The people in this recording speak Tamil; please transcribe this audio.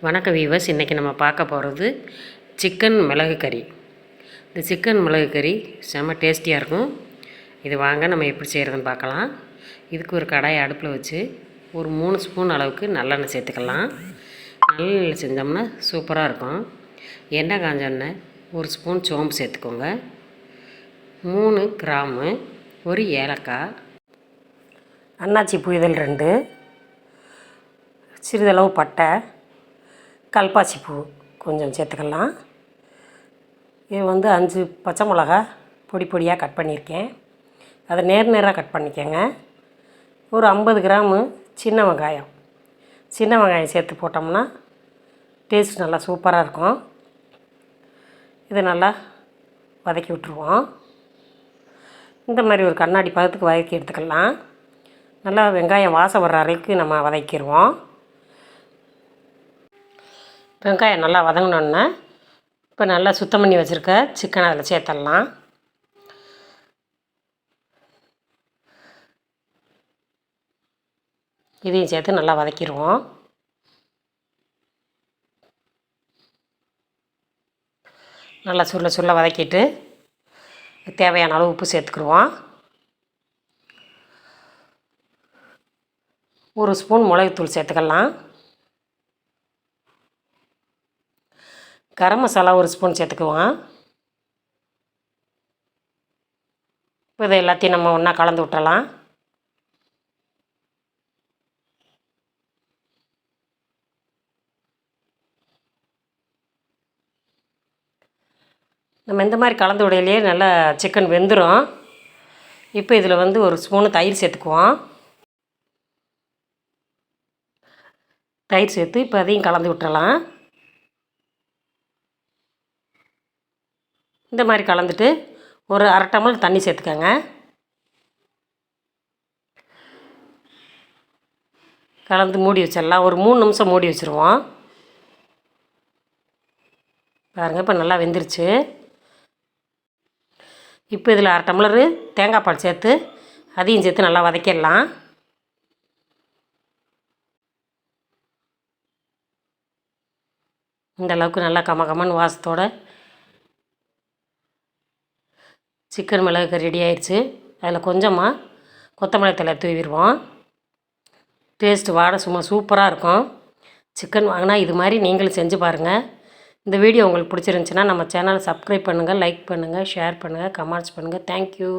வணக்கம் வீவர்ஸ் இன்றைக்கி நம்ம பார்க்க போகிறது சிக்கன் மிளகு கறி. இந்த சிக்கன் மிளகு கறி செம்ம டேஸ்டியாக இருக்கும். இது வாங்க நம்ம எப்படி செய்கிறதுன்னு பார்க்கலாம். இதுக்கு ஒரு கடாயை அடுப்பில் வச்சு ஒரு மூணு ஸ்பூன் அளவுக்கு நல்லெண்ணெய் சேர்த்துக்கலாம். நல்லெண்ணெய் செஞ்சோம்னா சூப்பராக இருக்கும். எண்ணெய் காஞ்ச ஒரு ஸ்பூன் சோம்பு சேர்த்துக்கோங்க. மூணு கிராமு ஒரு ஏலக்காய். அன்னாச்சி பூ ரெண்டு. சிறிதளவு பட்டை. கல்பாசி பூ கொஞ்சம் சேர்த்துக்கலாம். இது வந்து அஞ்சு பச்சை மிளகா பொடி பொடியாக கட் பண்ணியிருக்கேன். அதை நேர் நேராக கட் பண்ணிக்கோங்க. ஒரு ஐம்பது கிராமு சின்ன வெங்காயம். சின்ன வெங்காயம் சேர்த்து போட்டோம்னா டேஸ்ட் நல்லா சூப்பராக இருக்கும். இதை நல்லா வதக்கி விட்ருவோம் இந்த மாதிரி ஒரு கண்ணாடி பதத்துக்கு வதக்கி எடுத்துக்கலாம். நல்லா வெங்காயம் வாசம் வர்ற வரைக்கும் நம்ம வதக்கிடுவோம் வெங்காயம் நல்லா வதங்கினோன்னே இப்போ நல்லா சுத்தம் பண்ணி வச்சுருக்க சிக்கனை அதில் சேர்த்துடலாம் இதையும் சேர்த்து நல்லா வதக்கிடுவோம் நல்லா சுருள சுருள வதக்கிட்டு தேவையான அளவு உப்பு சேர்த்துக்குருவோம். ஒரு ஸ்பூன் மிளகுத்தூள் சேர்த்துக்கலாம். கரம் மசாலா ஒரு ஸ்பூன் சேர்த்துக்குவோம். இப்போ இதை எல்லாத்தையும் நம்ம ஒன்றா கலந்து விட்டலாம் நம்ம இந்த மாதிரி கலந்து விடையிலேயே நல்லா சிக்கன் வெந்துடும் இப்போ இதில் வந்து ஒரு ஸ்பூனு தயிர் சேர்த்துக்குவோம். தயிர் சேர்த்து இப்போ அதையும் கலந்து விட்டுறலாம். இந்த மாதிரி கலந்துட்டு ஒரு அரை டம்ளர் தண்ணி சேர்த்துக்கோங்க. கலந்து மூடி வச்சிடலாம். ஒரு மூணு நிமிஷம் மூடி வச்சுருவோம். பாருங்கள் இப்போ நல்லா வெந்துருச்சு. இப்போ இதில் அரை டம்ளரு தேங்காய் பால் சேர்த்து அதையும் சேர்த்து நல்லா வதக்கிடலாம். இந்த அளவுக்கு நல்லா கம கமன்னு வாசத்தோட சிக்கன் மிளகு ரெடி ஆயிடுச்சு அதில் கொஞ்சமாக கொத்தமல்லி தலை தூவிடுவோம். டேஸ்ட்டு வாடை சும்மா சூப்பராக இருக்கும். சிக்கன் வாங்கினா இது மாதிரி நீங்களும் செஞ்சு பாருங்கள் இந்த வீடியோ உங்களுக்கு பிடிச்சிருந்துச்சின்னா நம்ம சேனலை சப்ஸ்கிரைப் பண்ணுங்கள் லைக் பண்ணுங்கள் ஷேர் பண்ணுங்கள் கமெண்ட்ஸ் பண்ணுங்கள் தேங்க்யூ